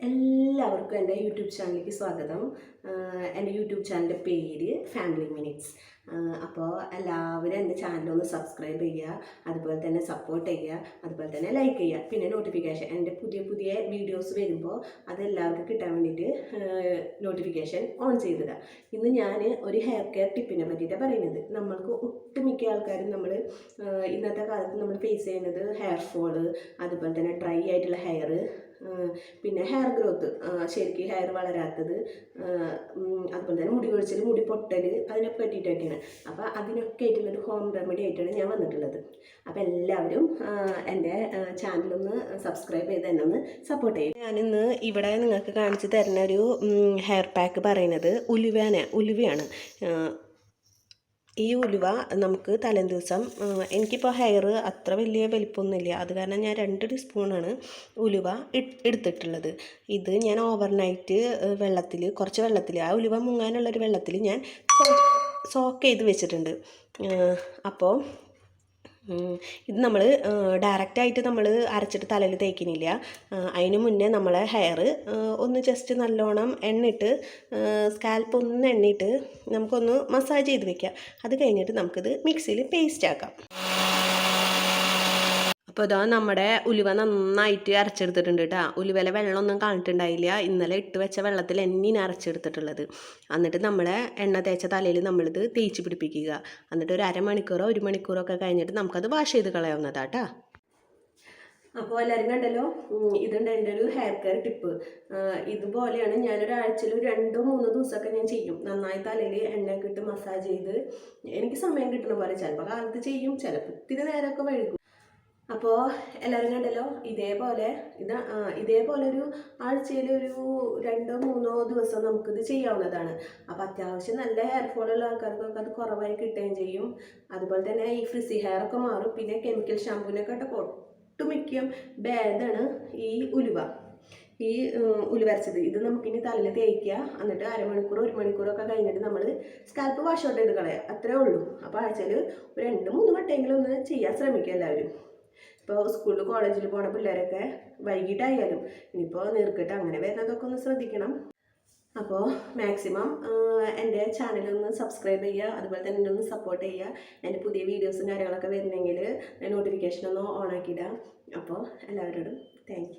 എല്ലാവർക്കും എന്റെ യൂട്യൂബ് ചാനലിലേക്ക് സ്വാഗതം. എന്റെ യൂട്യൂബ് ചാനലിന്റെ പേര് ഫാമിലി മിനിറ്റ്സ് അപ്പോൾ എല്ലാവരും എന്റെ ചാനലൊന്ന് സബ്സ്ക്രൈബ് ചെയ്യുക അതുപോലെ തന്നെ സപ്പോർട്ട് ചെയ്യുക അതുപോലെ തന്നെ ലൈക്ക് ചെയ്യുക പിന്നെ നോട്ടിഫിക്കേഷൻ എന്റെ പുതിയ പുതിയ വീഡിയോസ് വരുമ്പോൾ അത് എല്ലാവർക്കും കിട്ടാൻ വേണ്ടിയിട്ട് നോട്ടിഫിക്കേഷൻ ഓൺ ചെയ്തിടുക ഇന്ന് ഞാൻ ഒരു ഹെയർ കെയർ ടിപ്പിനെ പറ്റിയിട്ടാണ് പറയുന്നത്. നമ്മൾക്ക് ഒട്ടുമിക്ക ആൾക്കാരും നമ്മൾ ഇന്നത്തെ കാലത്ത് നമ്മൾ ഫേസ് ചെയ്യുന്നത് ഹെയർ ഫോൾ അതുപോലെ തന്നെ ഡ്രൈ ആയിട്ടുള്ള ഹെയർ പിന്നെ ഹെയർ ഗ്രോത്ത് ശരിക്കും ഹെയർ വളരാത്തത് അതുപോലെ തന്നെ മുടി കൊഴിച്ചൽ മുടി പൊട്ടൽ അതിനെ പറ്റിയിട്ടൊക്കെയാണ്. അപ്പോൾ അതിനൊക്കെ ആയിട്ടുള്ളൊരു ഹോം റെമഡി ആയിട്ടാണ് ഞാൻ വന്നിട്ടുള്ളത്. അപ്പോൾ എല്ലാവരും എന്റെ ചാനലൊന്ന് സബ്സ്ക്രൈബ് ചെയ്ത് എന്നെ ഒന്ന് സപ്പോർട്ട് ചെയ്യും. ഞാനിന്ന് ഇവിടെ നിങ്ങൾക്ക് കാണിച്ചു തരുന്ന ഒരു ഹെയർ പാക്ക് പറയുന്നത് ഉലുവേന ഉലുവയാണ്. ഈ ഉലുവ നമുക്ക് തലേ ദിവസം ആ, എനിക്കിപ്പോൾ ഹെയർ അത്ര വലിയ വലിപ്പമൊന്നുമില്ല. അത് കാരണം ഞാൻ രണ്ട് ടീസ്പൂണാണ് ഉലുവ എടുത്തിട്ടുള്ളത്. ഇത് ഞാൻ ഓവർനൈറ്റ് വെള്ളത്തിൽ കുറച്ച് വെള്ളത്തിൽ ആ ഉലുവ മുങ്ങാനുള്ളൊരു വെള്ളത്തിൽ ഞാൻ സോക്ക് ചെയ്ത് വെച്ചിട്ടുണ്ട്. അപ്പോൾ ഇത് നമ്മൾ ഡയറക്റ്റായിട്ട് നമ്മൾ അരച്ചിട്ട് തലയിൽ തേക്കുന്നില്ല അതിന് മുന്നേ നമ്മളെ ഹെയർ ഒന്ന് ജസ്റ്റ് നല്ലോണം എണ്ണിട്ട് സ്കാൽപ്പ് ഒന്ന് എണ്ണിയിട്ട് നമുക്കൊന്ന് മസാജ് ചെയ്ത് വെക്കാം. അത് കഴിഞ്ഞിട്ട് നമുക്കിത് മിക്സിയിൽ പേസ്റ്റ് ആക്കാം. അപ്പോൾ ഇതാ നമ്മുടെ ഉലുവ നന്നായിട്ട് അരച്ചെടുത്തിട്ടുണ്ട് കേട്ടോ. ഉലുവയിലെ വെള്ളമൊന്നും കാണിട്ടുണ്ടായില്ല ഇന്നലെ ഇട്ട് വെച്ച വെള്ളത്തിൽ എണ്ണീനെ അരച്ചെടുത്തിട്ടുള്ളത്. എന്നിട്ട് നമ്മളെ എണ്ണ തേച്ച തലയിൽ നമ്മളിത് തേച്ച് പിടിപ്പിക്കുക. എന്നിട്ട് ഒരു അരമണിക്കൂറോ ഒരു മണിക്കൂറോ ഒക്കെ കഴിഞ്ഞിട്ട് നമുക്കത് വാഷ് ചെയ്ത് കളയാവുന്നതാട്ടാ അപ്പോൾ എല്ലാവരും കണ്ടല്ലോ? ഇതുണ്ട് എന്റെ ഒരു ഹെയർ കെയർ ടിപ്പ് ഇതുപോലെയാണ് ഞാനൊരാഴ്ചയിൽ രണ്ടോ മൂന്നോ ദിവസമൊക്കെ ഞാൻ ചെയ്യും. നന്നായി തലയിൽ എണ്ണയൊക്കെ ഇട്ട് മസാജ് ചെയ്ത് എനിക്ക് സമയം കിട്ടുന്ന പോലെ ചിലപ്പോൾ കാലത്ത് ചെയ്യും ചിലപ്പോൾ ഇത്തിരി നേരമൊക്കെ വഴുകും അപ്പോൾ എല്ലാവരും കണ്ടല്ലോ ഇതേപോലെ ഇത് ഇതേപോലെ ഒരു ആഴ്ചയിൽ ഒരു രണ്ടോ മൂന്നോ ദിവസം നമുക്കിത് ചെയ്യാവുന്നതാണ്. അപ്പോൾ അത്യാവശ്യം നല്ല ഹെയർ ഫോളുള്ള ആൾക്കാർക്കൊക്കെ അത് കുറവായി കിട്ടുകയും ചെയ്യും. അതുപോലെ തന്നെ ഈ ഫ്രിസി ഹെയർ ഒക്കെ മാറും. പിന്നെ കെമിക്കൽ ഷാമ്പൂവിനെക്കാട്ടൊക്കെ ഒട്ടുമിക്ക ഭേദമാണ് ഈ ഉലുവ. ഈ ഉലുവരച്ചത് ഇത് നമുക്കിനി തലയിൽ തേക്കുക എന്നിട്ട് അരമണിക്കൂർ ഒരു മണിക്കൂറൊക്കെ കഴിഞ്ഞിട്ട് നമ്മൾ സ്കാൽപ്പ് വാഷ് ഔട്ട് ചെയ്ത് കളയുക. അത്രേ ഉള്ളൂ. അപ്പോൾ ആഴ്ചയിൽ ഒരു രണ്ട് മൂന്ന് വട്ടമെങ്കിലും ഒന്ന് ചെയ്യാൻ ശ്രമിക്കുക എല്ലാവരും. ഇപ്പോൾ സ്കൂളിൽ കോളേജിൽ പോണ പിള്ളേരൊക്കെ വൈകിട്ടായാലും ഇനിയിപ്പോൾ നീർക്കിട്ട് അങ്ങനെ വരുന്നതൊക്കെ ഒന്ന് ശ്രദ്ധിക്കണം. അപ്പോൾ മാക്സിമം എന്റെ ചാനലൊന്ന് സബ്സ്ക്രൈബ് ചെയ്യുക അതുപോലെ തന്നെ എന്നെ ഒന്ന് സപ്പോർട്ട് ചെയ്യുക. എന്റെ പുതിയ വീഡിയോസും കാര്യങ്ങളൊക്കെ വരുന്നെങ്കിൽ നോട്ടിഫിക്കേഷൻ ഒന്ന് ഓൺ ആക്കിയിടാം. അപ്പോൾ എല്ലാവരോടും താങ്ക്